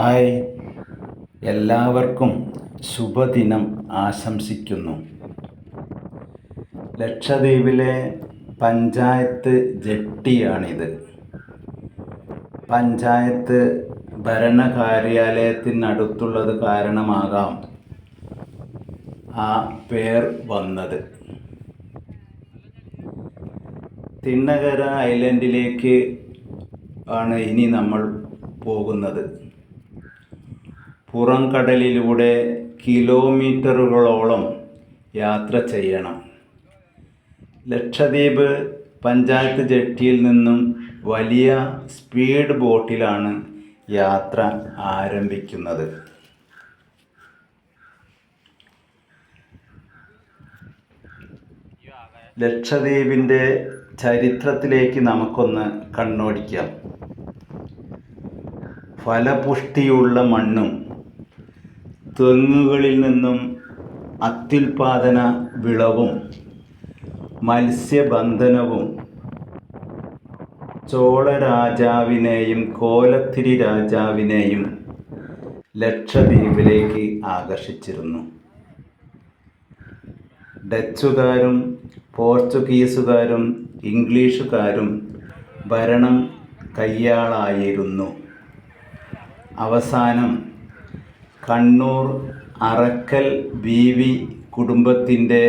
Hi. എല്ലാവർക്കും ശുഭദിനം ആശംസിക്കുന്നു. ലക്ഷദ്വീപിലെ പഞ്ചായത്ത് ജെട്ടിയാണിത്. പഞ്ചായത്ത് ഭരണകാര്യാലയത്തിനടുത്തുള്ളത് കാരണമാകാം ആ പേർ വന്നത്. തിണ്ണകര ഐലൻഡിലേക്ക് ആണ് ഇനി നമ്മൾ പോകുന്നത്. പുറംകടലിലൂടെ കിലോമീറ്ററുകളോളം യാത്ര ചെയ്യണം. ലക്ഷദ്വീപ് പഞ്ചായത്ത് ജെട്ടിയിൽ നിന്നും വലിയ സ്പീഡ് ബോട്ടിലാണ് യാത്ര ആരംഭിക്കുന്നത്. ലക്ഷദ്വീപിന്റെ ചരിത്രത്തിലേക്ക് നമുക്കൊന്ന് കണ്ണോടിക്കാം. ഫലപുഷ്ടിയുള്ള മണ്ണും തെങ്ങുകളിൽ നിന്നും അത്യുൽപാദന വിളവും മത്സ്യബന്ധനവും ചോളരാജാവിനെയും കോലത്തിരി രാജാവിനെയും ലക്ഷദ്വീപിലേക്ക് ആകർഷിച്ചിരുന്നു. ഡച്ചുകാരും പോർച്ചുഗീസുകാരും ഇംഗ്ലീഷുകാരും ഭരണം കയ്യാളായിരുന്നു. അവസാനം കണ്ണൂർ അറക്കൽ ബീവി കുടുംബത്തിന്റെ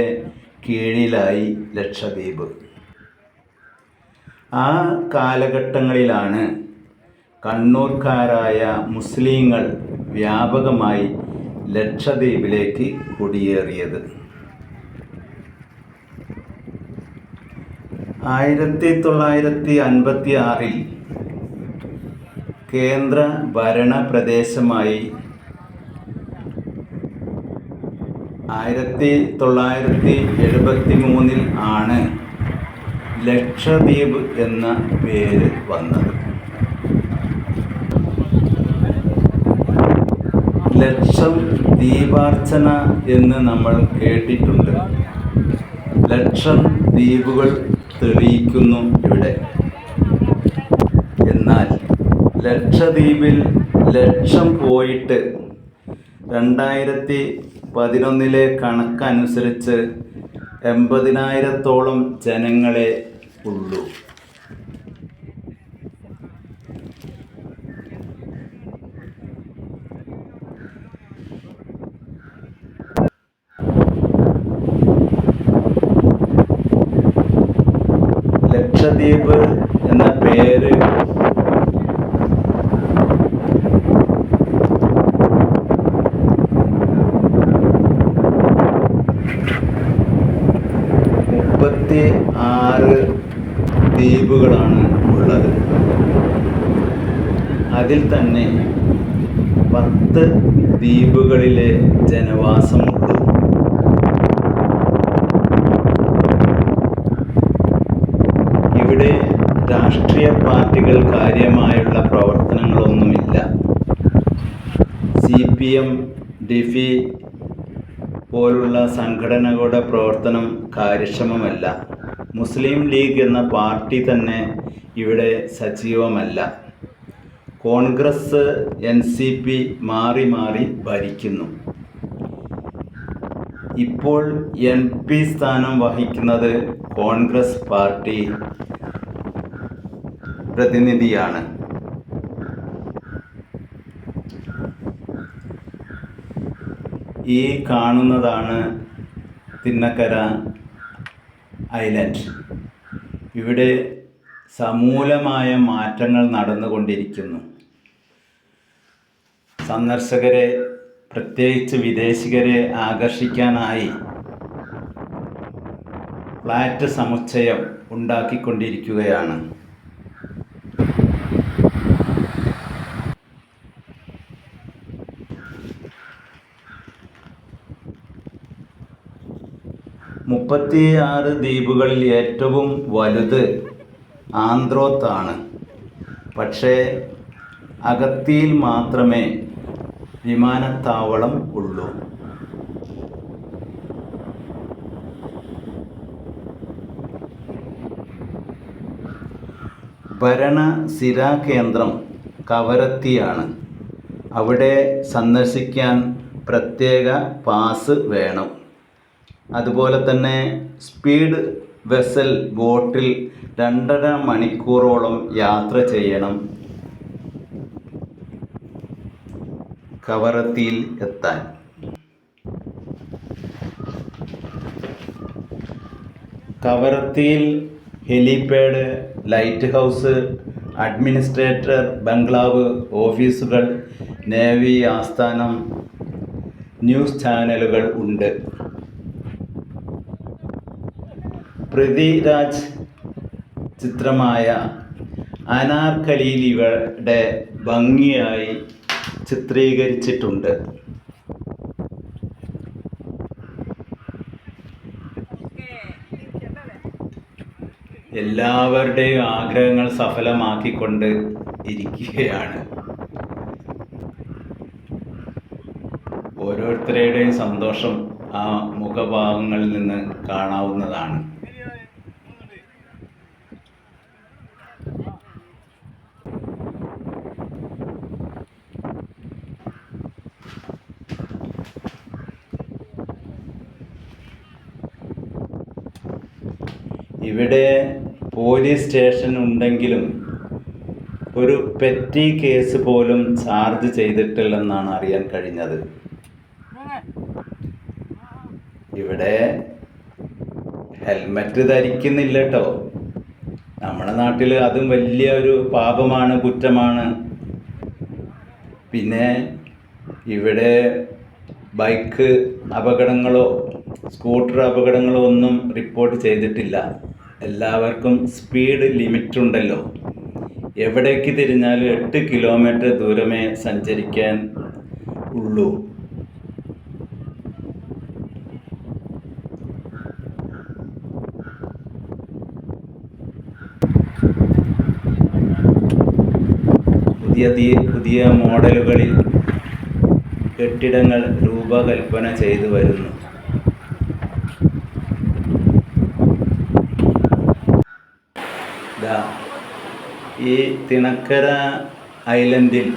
കീഴിലായി ലക്ഷദ്വീപ്. ആ കാലഘട്ടങ്ങളിലാണ് കണ്ണൂർക്കാരായ മുസ്ലിങ്ങൾ വ്യാപകമായി ലക്ഷദ്വീപിലേക്ക് കുടിയേറിയത്. ആയിരത്തി തൊള്ളായിരത്തി അൻപത്തി ആറിൽ കേന്ദ്ര ഭരണ പ്രദേശമായി ആയിരത്തി തൊള്ളായിരത്തി എഴുപത്തി മൂന്നിൽ ആണ് ലക്ഷദ്വീപ് എന്ന പേര് വന്നത്. ലക്ഷം ദീപാർച്ചന എന്ന് നമ്മൾ കേട്ടിട്ടുണ്ട്. ലക്ഷം ദ്വീപുകൾ തെളിയിക്കുന്നു ഇവിടെ. എന്നാൽ ലക്ഷദ്വീപിൽ ലക്ഷം പോയിട്ട് രണ്ടായിരത്തി പതിനൊന്നിലെ കണക്കനുസരിച്ച് എൺപതിനായിരത്തോളം ജനങ്ങളെ ഉള്ളൂ. ലക്ഷദ്വീപ് എന്ന പേര് മുപ്പത്തി ആറ് ദ്വീപുകളാണ് ഉള്ളത്. അതിൽ തന്നെ പത്ത് ദ്വീപുകളിലെ ജനവാസമുള്ളൂ ഇവിടെ രാഷ്ട്രീയ പാർട്ടികൾ കാര്യമായുള്ള പ്രവർത്തനങ്ങളൊന്നുമില്ല. സി പി എം ഡിഫി പോലുള്ള സംഘടനകളുടെ പ്രവർത്തനം കാര്യക്ഷമമല്ല. മുസ്ലിം ലീഗ് എന്ന പാർട്ടി തന്നെ ഇവിടെ സജീവമല്ല. കോൺഗ്രസ് എൻ സി പി മാറി മാറി ഭരിക്കുന്നു. ഇപ്പോൾ എം പി സ്ഥാനം വഹിക്കുന്നത് കോൺഗ്രസ് പാർട്ടി പ്രതിനിധിയാണ്. ഈ കാണുന്നതാണ് തിന്നക്കര ഐലൻഡ്. ഇവിടെ സമൂലമായ മാറ്റങ്ങൾ നടന്നുകൊണ്ടിരിക്കുന്നു. സന്ദർശകരെ പ്രത്യേകിച്ച് വിദേശികരെ ആകർഷിക്കാനായി ഫ്ലാറ്റ് സമുച്ചയം ഉണ്ടാക്കിക്കൊണ്ടിരിക്കുകയാണ്. മുപ്പത്തി ആറ് ദ്വീപുകളിൽ ഏറ്റവും വലുത് ആന്ത്രോത്താണ്. പക്ഷേ അഗത്തിയിൽ മാത്രമേ വിമാനത്താവളം ഉള്ളൂ. ഭരണ കേന്ദ്രം കവരത്തിയാണ്. അവിടെ സന്ദർശിക്കാൻ പ്രത്യേക പാസ് വേണം. അതുപോലെ തന്നെ സ്പീഡ് വെസൽ ബോട്ടിൽ രണ്ടര മണിക്കൂറോളം യാത്ര ചെയ്യണം. കവറത്തിയിൽ എത്താൻ. കവറത്തിയിൽ ഹെലിപാഡ് ലൈറ്റ് ഹൗസ് അഡ്മിനിസ്ട്രേറ്റർ ബംഗ്ലാവ് ഓഫീസുകൾ നേവി ആസ്ഥാനം ന്യൂസ് ചാനലുകൾ ഉണ്ട്. പൃഥ്വിരാജ് ചിത്രമായ അനാർക്കലിയിൽ ഭംഗിയായി ചിത്രീകരിച്ചിട്ടുണ്ട്. എല്ലാവരുടെയും ആഗ്രഹങ്ങൾ സഫലമാക്കിക്കൊണ്ട് ഇരിക്കുകയാണ്. ഓരോരുത്തരുടെയും സന്തോഷം ആ മുഖഭാവങ്ങളിൽ നിന്ന് കാണാവുന്നതാണ്. ഇവിടെ പോലീസ് സ്റ്റേഷൻ ഉണ്ടെങ്കിലും ഒരു പെറ്റി കേസ് പോലും ചാർജ് ചെയ്തിട്ടില്ലെന്നാണ് അറിയാൻ കഴിഞ്ഞത്. ഇവിടെ ഹെൽമറ്റ് ധരിക്കുന്നില്ല കേട്ടോ നമ്മുടെ നാട്ടിൽ അതും വലിയ ഒരു പാപമാണ് കുറ്റമാണ്. പിന്നെ ഇവിടെ ബൈക്ക് അപകടങ്ങളോ സ്കൂട്ടർ അപകടങ്ങളോ ഒന്നും റിപ്പോർട്ട് ചെയ്തിട്ടില്ല. എല്ലാവർക്കും സ്പീഡ് ലിമിറ്റ് ഉണ്ടല്ലോ. എവിടേക്ക് തിരിഞ്ഞാലും എട്ട് കിലോമീറ്റർ ദൂരമേ സഞ്ചരിക്കാൻ ഉള്ളൂ. പുതിയ പുതിയ മോഡലുകളിൽ കെട്ടിടങ്ങൾ രൂപകൽപ്പന ചെയ്തു വരുന്നു. ഈ തിണക്കര ഐലൻഡിൽ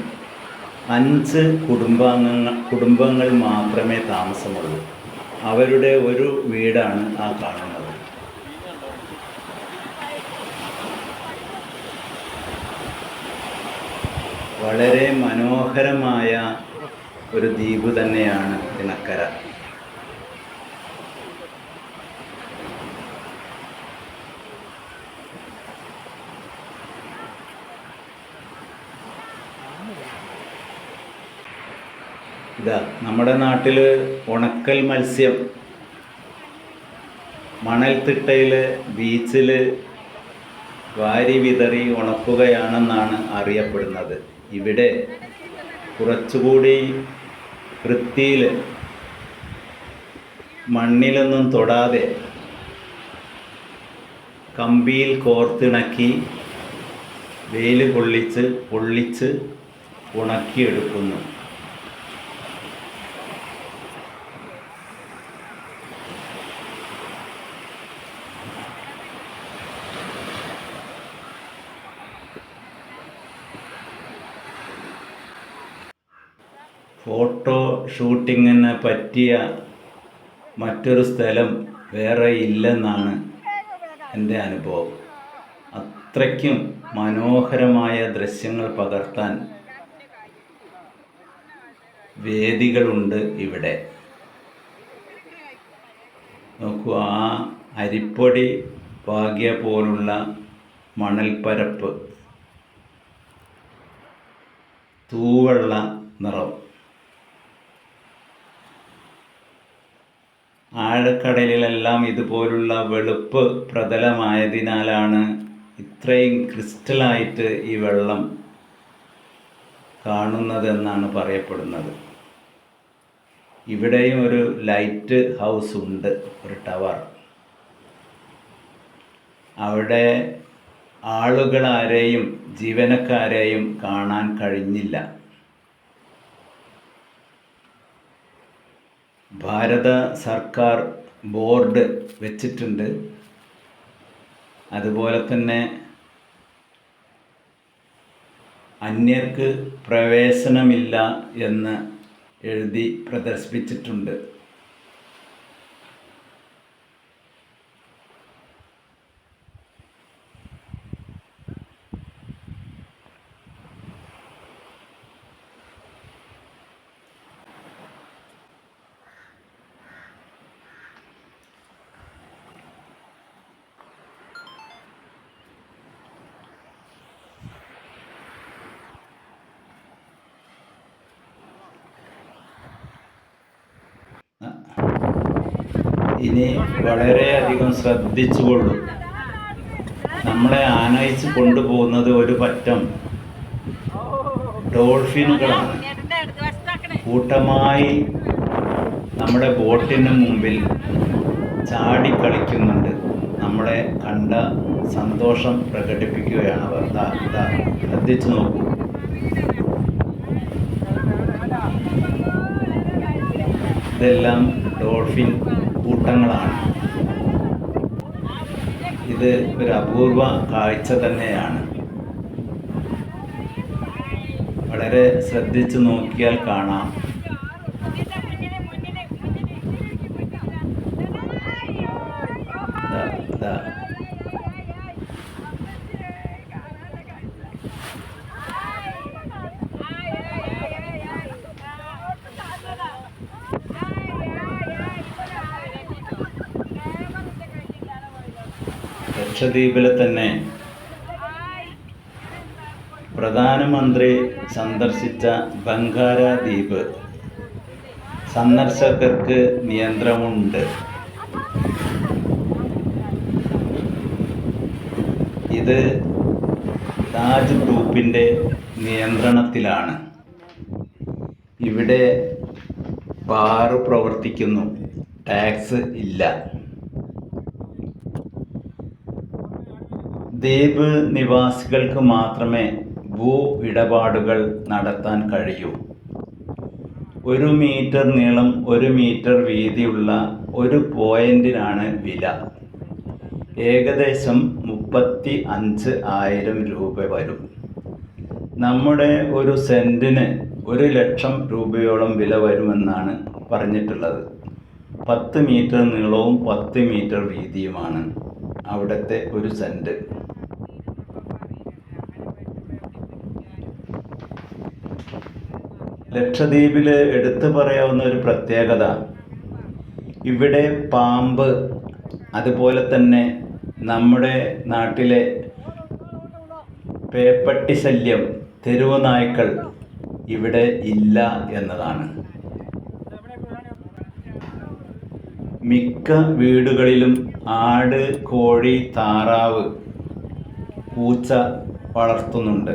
അഞ്ച് കുടുംബാംഗങ്ങൾ കുടുംബങ്ങൾ മാത്രമേ താമസമുള്ളൂ. അവരുടെ ഒരു വീടാണ് ആ കാണുന്നത്. വളരെ മനോഹരമായ ഒരു ദ്വീപ് തന്നെയാണ് തിണക്കര. ഇതാ നമ്മുടെ നാട്ടിൽ ഉണക്കൽ മത്സ്യം. മണൽത്തിട്ടയിൽ ബീച്ചിൽ വാരി വിതറി ഉണക്കുകയാണെന്നാണ് അറിയപ്പെടുന്നത്. ഇവിടെ കുറച്ചുകൂടി വൃത്തിയിൽ മണ്ണിലൊന്നും തൊടാതെ കമ്പിയിൽ കോർത്തിണക്കി വെയിൽ കൊള്ളിച്ച് പൊള്ളിച്ച് ഉണക്കിയെടുക്കുന്നു. ഫോട്ടോ ഷൂട്ടിങ്ങിന് പറ്റിയ മറ്റൊരു സ്ഥലം വേറെ ഇല്ലെന്നാണ് എന്റെ അനുഭവം. അത്രയ്ക്കും മനോഹരമായ ദൃശ്യങ്ങൾ പകർത്താൻ വേദികളുണ്ട് ഇവിടെ. നോക്കൂ ആ അരിപ്പൊടി പാകിയ പോലുള്ള മണൽപ്പരപ്പ് തൂവെള്ള നിറം. ആഴക്കടലിലെല്ലാം ഇതുപോലുള്ള വെളുപ്പ് പ്രതലമായതിനാലാണ് ഇത്രയും ക്രിസ്റ്റലായിട്ട് ഈ വെള്ളം കാണുന്നതെന്നാണ് പറയപ്പെടുന്നത്. ഇവിടെയും ഒരു ലൈറ്റ് ഹൗസ് ഉണ്ട് ഒരു ടവർ. അവിടെ ആളുകളാരെയും ജീവനക്കാരെയും കാണാൻ കഴിഞ്ഞില്ല. ഭാരത സർക്കാർ ബോർഡ് വെച്ചിട്ടുണ്ട്. അതുപോലെ തന്നെ അന്യർക്ക് പ്രവേശനമില്ല എന്ന് എഴുതി പ്രദർശിപ്പിച്ചിട്ടുണ്ട്. ഇനി വളരെയധികം ശ്രദ്ധിച്ചുകൊള്ളു. നമ്മളെ ആനയിച്ച് കൊണ്ടുപോകുന്നത് ഒരു പറ്റം ഡോൾഫിനുകളാണ്. കൂട്ടമായി നമ്മുടെ ബോട്ടിന് മുമ്പിൽ ചാടി കളിക്കുന്നുണ്ട് നമ്മളെ കണ്ട സന്തോഷം പ്രകടിപ്പിക്കുകയാണ് അവർ. ശ്രദ്ധിച്ചു നോക്കൂ. ഇതെല്ലാം ഡോൾഫിൻ കൂട്ടങ്ങളാണ്. ഇത് ഒരു അപൂർവ കാഴ്ച തന്നെയാണ്. വളരെ ശ്രദ്ധിച്ചു നോക്കിയാൽ കാണാം. ലക്ഷദ്വീപിലെ തന്നെ പ്രധാനമന്ത്രി സന്ദർശിച്ച ബംഗാര ദ്വീപ് സന്ദർശകർക്ക് നിയന്ത്രണമുണ്ട്. ഇത് താജ് ഗ്രൂപ്പിന്റെ നിയന്ത്രണത്തിലാണ്. ഇവിടെ ബാറ് പ്രവർത്തിക്കുന്നു. ടാക്സ് ഇല്ല. ദ്വീപ് നിവാസികൾക്ക് മാത്രമേ ഭൂ ഇടപാടുകൾ നടത്താൻ കഴിയൂ. ഒരു മീറ്റർ നീളം ഒരു മീറ്റർ വീതിയുള്ള ഒരു പോയിന്റിനാണ് വില. ഏകദേശം മുപ്പത്തി അഞ്ച് ആയിരം രൂപ വരും. നമ്മുടെ ഒരു സെന്റിന് ഒരു ലക്ഷം രൂപയോളം വില വരുമെന്നാണ് പറഞ്ഞിട്ടുള്ളത്. പത്ത് മീറ്റർ നീളവും പത്ത് മീറ്റർ വീതിയുമാണ് അവിടുത്തെ ഒരു സെന്റ് ലക്ഷദ്വീപിൽ എടുത്തു പറയാവുന്ന ഒരു പ്രത്യേകത ഇവിടെ പാമ്പ് അതുപോലെ തന്നെ നമ്മുടെ നാട്ടിലെ പേപ്പട്ടി ശല്യം തെരുവ് നായ്ക്കൾ ഇവിടെ ഇല്ല എന്നതാണ്. മിക്ക വീടുകളിലും ആട് കോഴി താറാവ് പൂച്ച വളർത്തുന്നുണ്ട്.